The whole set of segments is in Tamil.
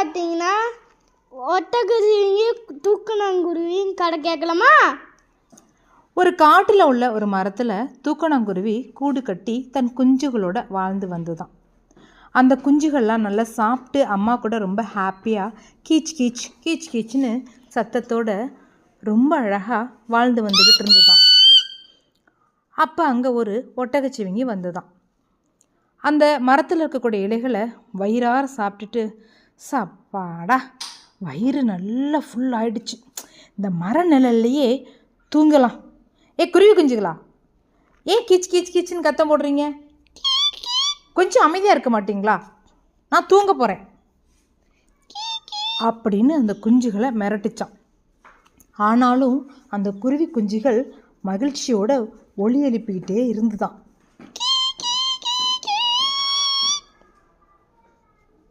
பார்த்தீங்கன்னா ஒட்டக்குருவியும் தூக்கணாங்குருவியும் கடை கேட்கலாமா? ஒரு காட்டில் உள்ள ஒரு மரத்தில் தூக்கணாங்குருவி கூடு கட்டி தன் குஞ்சுகளோட வாழ்ந்து வந்துதான் அந்த குஞ்சுகள்லாம் நல்லா சாப்பிட்டு அம்மா கூட ரொம்ப ஹாப்பியாக கீச் கீச் கீச் கீச்னு சத்தத்தோட ரொம்ப அழகாக வாழ்ந்து வந்துக்கிட்டு இருந்ததாம் அப்போ அங்கே ஒரு ஒட்டகச்சிவிங்கி வந்துதான் அந்த மரத்தில் இருக்கக்கூடிய இலைகளை வயிறார சாப்பிட்டுட்டு சப்பாடா. வயிறு நல்லா ஃபுல் ஆயிடுச்சு. இந்த மர நிழல்லையே தூங்கலாம். ஏ குருவி குஞ்சுகளா? ஏன் கீச் கீச் கீச்சுன்னு கத்தம் போடுறீங்க? கொஞ்சம் அமைதியாக இருக்க மாட்டிங்களா? நான் தூங்க போகிறேன் அப்படின்னு அந்த குஞ்சுகளை மிரட்டிச்சான். ஆனாலும் அந்த குருவி குஞ்சுகள் மகிழ்ச்சியோட ஒளி எழுப்பிக்கிட்டே இருந்துதான்.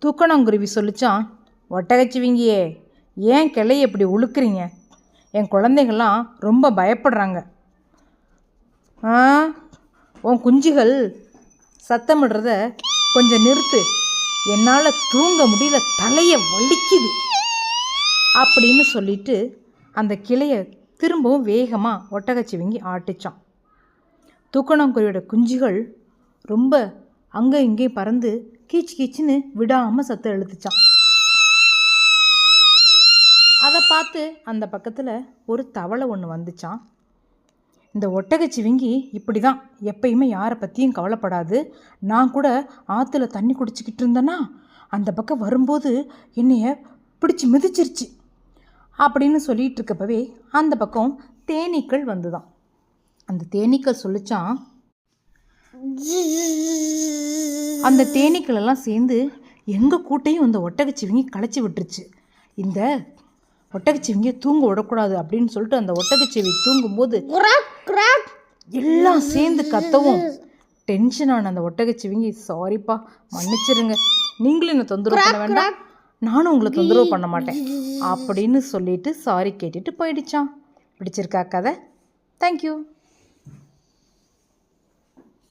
தூக்கணாங்குருவி சொல்லிச்சான். ஒட்டகச்சிவிங்கியே ஏன் கிளைய இப்படி உழுக்குறீங்க? என் குழந்தைங்கள்லாம் ரொம்ப பயப்படுறாங்க. ஆ உன் குஞ்சுகள் சத்தமிடுறத கொஞ்சம் நிறுத்து. என்னால் தூங்க முடியல தலையை வலிக்குது. அப்படின்னு சொல்லிட்டு அந்த கிளையை திரும்பவும் வேகமாக ஒட்டகச்சிவிங்கி ஆட்டிச்சான். தூக்கணாங்குருவியோட குஞ்சுகள் ரொம்ப அங்கே இங்கேயும் பறந்து கீச் கீச்சுன்னு விடாமல் சத்தம் எழுத்துச்சான் அதை பார்த்து அந்த பக்கத்தில் ஒரு தவளை ஒன்று வந்துச்சான் இந்த ஒட்டகச்சிவிங்கி இப்படி தான் எப்பயுமே யாரை பற்றியும் கவலைப்படாது. நான் கூட ஆற்றுல தண்ணி குடிச்சிக்கிட்டு இருந்தேன்னா அந்த பக்கம் வரும்போது என்னைய பிடிச்சி மிதிச்சிருச்சு அப்படின்னு சொல்லிகிட்டு இருக்கப்பவே அந்த பக்கம் தேனீக்கள் வந்துதான். அந்த தேனீக்கள் சொல்லிச்சான் அந்த தேனீக்கள் எல்லாம் சேர்ந்து எங்கள் கூட்டையும் அந்த ஒட்டகச்சிவிங்கி களைச்சி விட்டுருச்சு. இந்த ஒட்டகச்சிவிங்கியை தூங்க விடக்கூடாது அப்படின்னு சொல்லிட்டு அந்த ஒட்டகச்சிவி தூங்கும்போது எல்லாம் சேர்ந்து கத்தவும். டென்ஷன் ஆன அந்த ஒட்டகச்சிவிங்கி சாரிப்பா மன்னிச்சிருங்க. நீங்களும் என்ன தொந்தரவு பண்ண வேண்டாம். நானும் உங்களை தொந்தரவு பண்ண மாட்டேன். அப்படின்னு சொல்லிட்டு சாரி கேட்டுட்டு போயிடுச்சான் பிடிச்சிருக்கா கதை? தேங்க்யூ